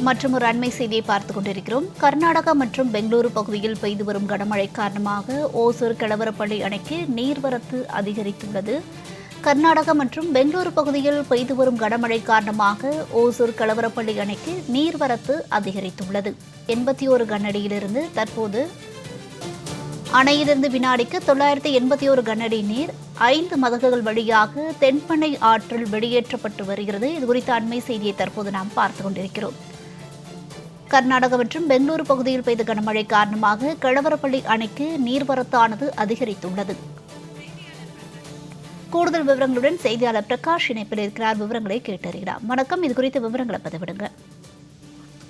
மற்றும் ஒரு அண்மை செய்தியை பார்த்துக் கொண்டிருக்கிறோம். கர்நாடகா மற்றும் பெங்களூரு பகுதியில் பெய்து வரும் கனமழை காரணமாக ஓசூர் கிளவரப்பள்ளி அணைக்கு நீர்வரத்து அதிகரித்துள்ளது. கர்நாடகா மற்றும் பெங்களூரு பகுதியில் பெய்து வரும் கனமழை காரணமாக ஓசூர் கலவரப்பள்ளி அணைக்கு நீர்வரத்து அதிகரித்துள்ளது. எண்பத்தி ஒரு கன்னடியிலிருந்து தற்போது அணையிலிருந்து வினாடிக்கு தொள்ளாயிரத்தி எண்பத்தி ஒரு கனஅடி நீர் ஐந்து மதகுகள் வழியாக தென்பண்ணை ஆற்றில் வெளியேற்றப்பட்டு வருகிறது. இது குறித்த அண்மை செய்தியை தற்போது நாம் பார்த்து கொண்டிருக்கிறோம். கர்நாடகா மற்றும் பெங்களூரு பகுதியில் பெய்த கனமழை காரணமாக கிழவரப்பள்ளி அணைக்கு நீர்வரத்தானது அதிகரித்துள்ளது. கூடுதல் விவரங்களுடன் செய்தியாளர் பிரகாஷ் இணைப்பில் இருக்கிறார். விவரங்களை கேட்டறிகிறார் வணக்கம். இது குறித்த விவரங்களை பதிவிடுங்க.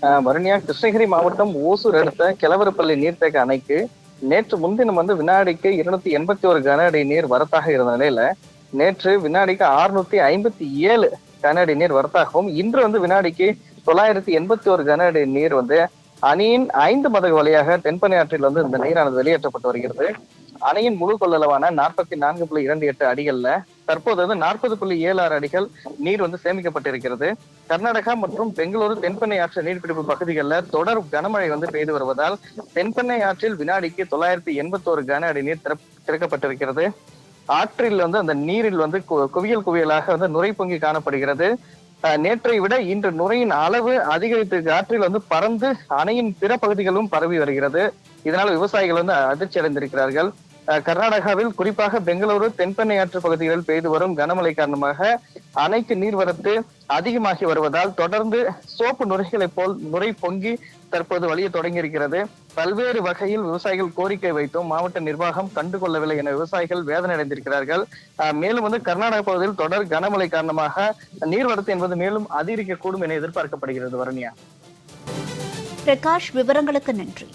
ஆஹ் கிருஷ்ணகிரி மாவட்டம் ஓசூர் அடுத்த கிழவரப்பள்ளி நீர்த்தேக்க அணைக்கு நேற்று முன்தினம் வந்து வினாடிக்கு இருநூத்தி எண்பத்தி ஒரு கன அடி நீர் வரத்தாக இருந்த நிலையில நேற்று வினாடிக்கு அறுநூத்தி ஐம்பத்தி ஏழு கன அடி நீர் வரத்தாகவும் இன்று வந்து வினாடிக்கு தொள்ளாயிரத்தி எண்பத்தி ஒரு கன அடி நீர் வந்து அணியின் ஐந்து மதகு வழியாக தென்பனை ஆற்றில் வந்து இந்த நீரானது வெளியேற்றப்பட்டு வருகிறது. அணையின் முழு கொள்ளளவான நாற்பத்தி நான்கு புள்ளி இரண்டு எட்டு அடிகள்ல தற்போது வந்து நாற்பது புள்ளி ஏழு ஆறு அடிகள் நீர் வந்து சேமிக்கப்பட்டிருக்கிறது. கர்நாடகா மற்றும் பெங்களூரு தென்பெண்ணை ஆற்று நீர்பிடிப்பு பகுதிகளில் தொடர் கனமழை வந்து பெய்து வருவதால் தென்பெண்ணை ஆற்றில் வினாடிக்கு தொள்ளாயிரத்தி எண்பத்தி ஒரு கன அடி நீர் திறக்கப்பட்டிருக்கிறது. ஆற்றில் வந்து அந்த நீரில் வந்து கு- குவியல் குவியலாக வந்து நுரை பொங்கி காணப்படுகிறது. நேற்றை விட இன்று நுரையின் அளவு அதிகரித்து ஆற்றில் வந்து பறந்து அணையின் பிற பகுதிகளும் பரவி வருகிறது. இதனால் விவசாயிகள் வந்து அதிர்ச்சி அடைந்திருக்கிறார்கள் கர்நாடகாவில் குறிப்பாக பெங்களூரு தென்பெண்ணை ஆற்று பகுதிகளில் பெய்து வரும் கனமழை காரணமாக அணைக்கு நீர்வரத்து அதிகமாகி வருவதால் தொடர்ந்து சோப்பு நுரைகளை போல் நுரை பொங்கி தற்போது வழிய தொடங்கியிருக்கிறது. பல்வேறு வகையில் விவசாயிகள் கோரிக்கை வைத்தும் மாவட்ட நிர்வாகம் கண்டுகொள்ளவில்லை என விவசாயிகள் வேதனை அடைந்திருக்கிறார்கள் அஹ் மேலும் வந்து கர்நாடக பகுதியில் தொடர் கனமழை காரணமாக நீர்வரத்து என்பது மேலும் அதிகரிக்கக்கூடும் என எதிர்பார்க்கப்படுகிறது. வரணியா பிரகாஷ் விவரங்களுக்கு நன்றி.